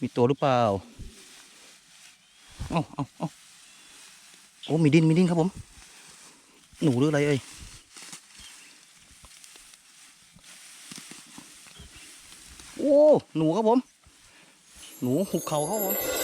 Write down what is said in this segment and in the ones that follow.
มีตัวหรือเปล่าเอาเอาเอาโอ้มีดินมีดินครับผม หนูหรืออะไรเอ้ยโอ้หนูครับผม หนูหุบเขาครับผม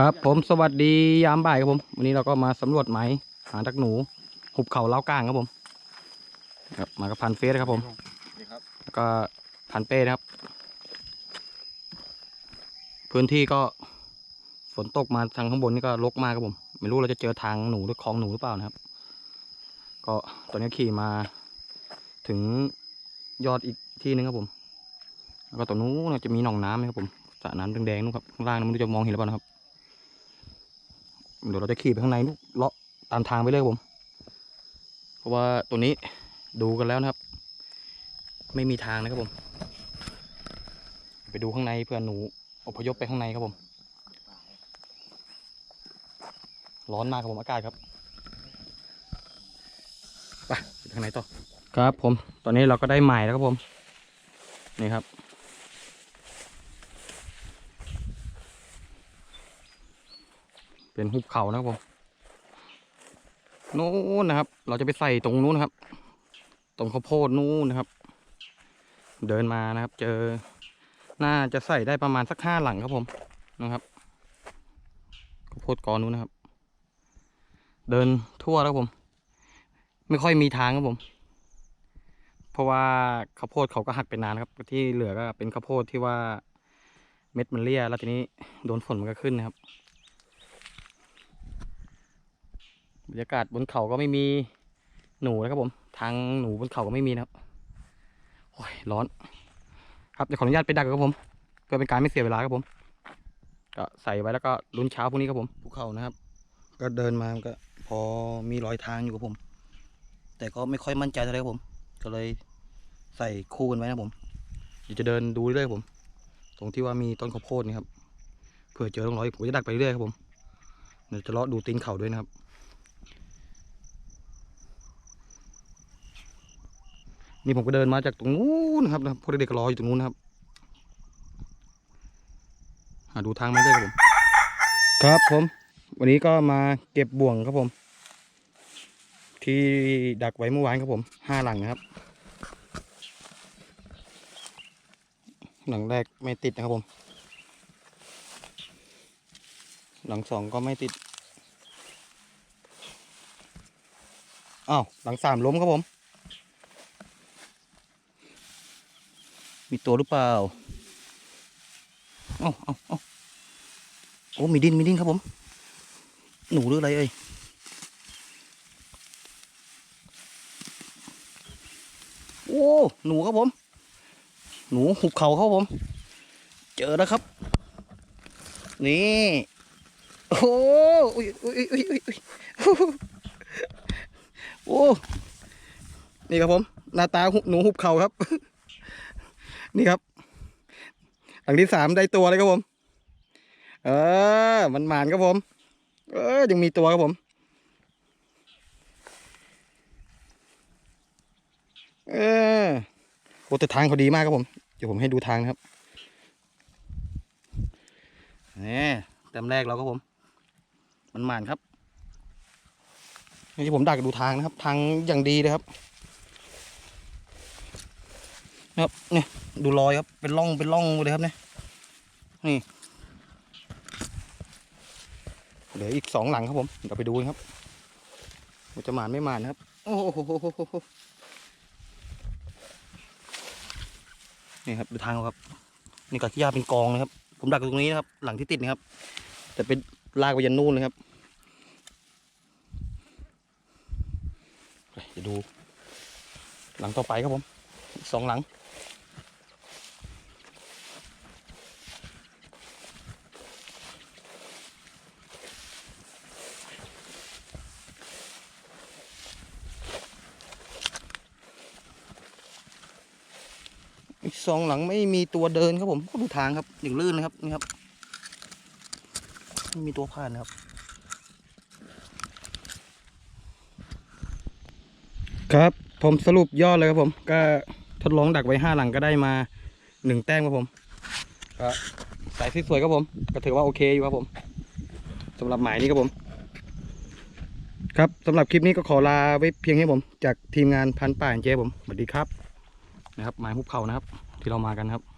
ครับผมสวัสดียามบ่ายครับผม วันนี้เราก็มาสำรวจไหมหาดักหนู หุบเขาเล้ากลางครับผม ครับมากับพันเฟสนะครับผมนี่ครับแล้วก็พันเป้นะครับ พื้นที่ก็ฝนตกมาทางข้างบนนี่ก็รกมากครับผม ไม่รู้เราจะเจอทางหนูหรือคลองหนูหรือเปล่านะครับ ก็ตอนนี้ขี่มาถึงยอดอีกที่นึงครับผม แล้วก็ตรงนู้นจะมีหนองน้ำนะครับผมสระน้ำแดงๆนู่นครับข้างล่างนั้นไม่รู้จะมองเห็นหรือเปล่านะครับ เดี๋ยวเราจะขี่ไปข้างในลูกเลาะตามทางไปเลยครับผม เพราะว่าตัวนี้ดูกันแล้วนะครับ ไม่มีทางนะครับผม ไปดูข้างในเพื่อหนูอพยพไปข้างในครับผม ร้อนมากครับผมอากาศครับไปข้างในต่อครับผม ตอนนี้เราก็ได้ใหมายแล้วครับผม นี่ครับ เป็นหุบเขานะครับผมนู้นนะครับ เราจะไปใส่ตรงนู้นนะครับ ตรงข้าวโพดนู้นนะครับ เดินมานะครับ เจอ น่าจะใส่ได้ประมาณสักห้าหลังครับผมนะครับข้าวโพดกอนู้นนะครับ เดินทั่วแล้วครับผม ไม่ค่อยมีทางครับผม เพราะว่าข้าวโพดเขาก็หักไปนานครับ ที่เหลือก็เป็นข้าวโพดที่ว่าเม็ดมันเลี่ยแล้วทีนี้โดนฝนมันก็ขึ้นนะครับ บรรยากาศบนเขาก็ไม่มีหนูนะครับผม ทางหนูบนเขาก็ไม่มีนะครับโอ้ยร้อน ครับเดี๋ยวขออนุญาตไปดักครับผมเพื่อเป็นการไม่เสียเวลาครับผม ก็ใส่ไว้แล้วก็ลุ้นเช้าพรุ่งนี้ครับผมภูเขานะครับ ก็เดินมาก็พอมีรอยทางอยู่ครับผม แต่ก็ไม่ค่อยมั่นใจเท่าไหร่ครับผม ก็เลยใส่คู่กันไว้นะผมเดี๋ยวจะเดินดูเรื่อยๆครับผม ตรงที่ว่ามีต้นข้าวโพดนี่ครับเผื่อเจอร่องรอยผมจะดักไปเรื่อยครับผมเดี๋ยวจะเลาะดูตีนเขาด้วยนะครับ นี่ผมก็เดินมาจากตรงนู้นครับนะพวกเด็กๆก็รออยู่ตรงนู้นครับหาดูทางม่ได้ครับผม ครับผม วันนี้ก็มาเก็บบ่วงครับผม ที่ดักไว้เมื่อวานครับผมห้าหลังนะครับ หลังแรกไม่ติดนะครับผม หลังสองก็ไม่ติดอ้าวหลังสามล้มครับผม มีตัวหรือเปล่าเอาเอาเอาโอ้มีดินมีดินครับผม หนูหรืออะไรเอ่ยโอ้หนูครับผม หนูหุบเขาครับผม เจอแล้วครับ นี่โอ้อุ้ยอุ้ยอุ้ยอุ้ยอุ้ยโอ้นี่ครับผม หน้าตาหุบหนูหุบเขาครับ นี่ครับ หลังที่สามได้ตัวเลยครับผม เออ มันหมานครับผม เออ ยังมีตัวครับผม เออโอ้แต่ทางเขาดีมากครับผม เดี๋ยวผมให้ดูทางนะครับนี่แต้มแรกเราครับผม มันหมานครับนี่ที่ผมดักดูทางนะครับ ทางอย่างดีเลยครับ นะครับเนี่ยดูรอยครับเป็นร่องเป็นร่องเลยครับเนี่ยนี่เหลืออีกสองหลังครับผมเดี๋ยวไปดูครับว่าจะหมานไม่หมานครับ โอ้โหนี่ครับดูทางเขาครับนี่ก็ขี้ยาเป็นกองนะครับ ผมดักตรงนี้นะครับ หลังที่ติดนะครับ แต่เป็นลากไปยันนู่นเลยครับเดี๋ยวดู หลังต่อไปครับผม สองหลัง อีกสองหลังไม่มีตัวเดินครับผมดูทางครับอย่างลื่นเลยครับนี่ครับไม่มีตัวผ่านนะครับครับผมสรุปยอดเลยครับผมก็ ทดลองดักไว้ห้าหลังก็ได้มาหนึ่งแต้มครับผมก็สายที่สวยครับผม ก็ถือว่าโอเคอยู่ครับผมสำหรับหมายนี้ครับผม ครับสำหรับคลิปนี้ก็ขอลาไว้เพียงให้ผม จากทีมงานพันป่าเจ๊ผมสวัสดีครับนะครับหมายหุบเขานะครับ ที่เรามากันครับ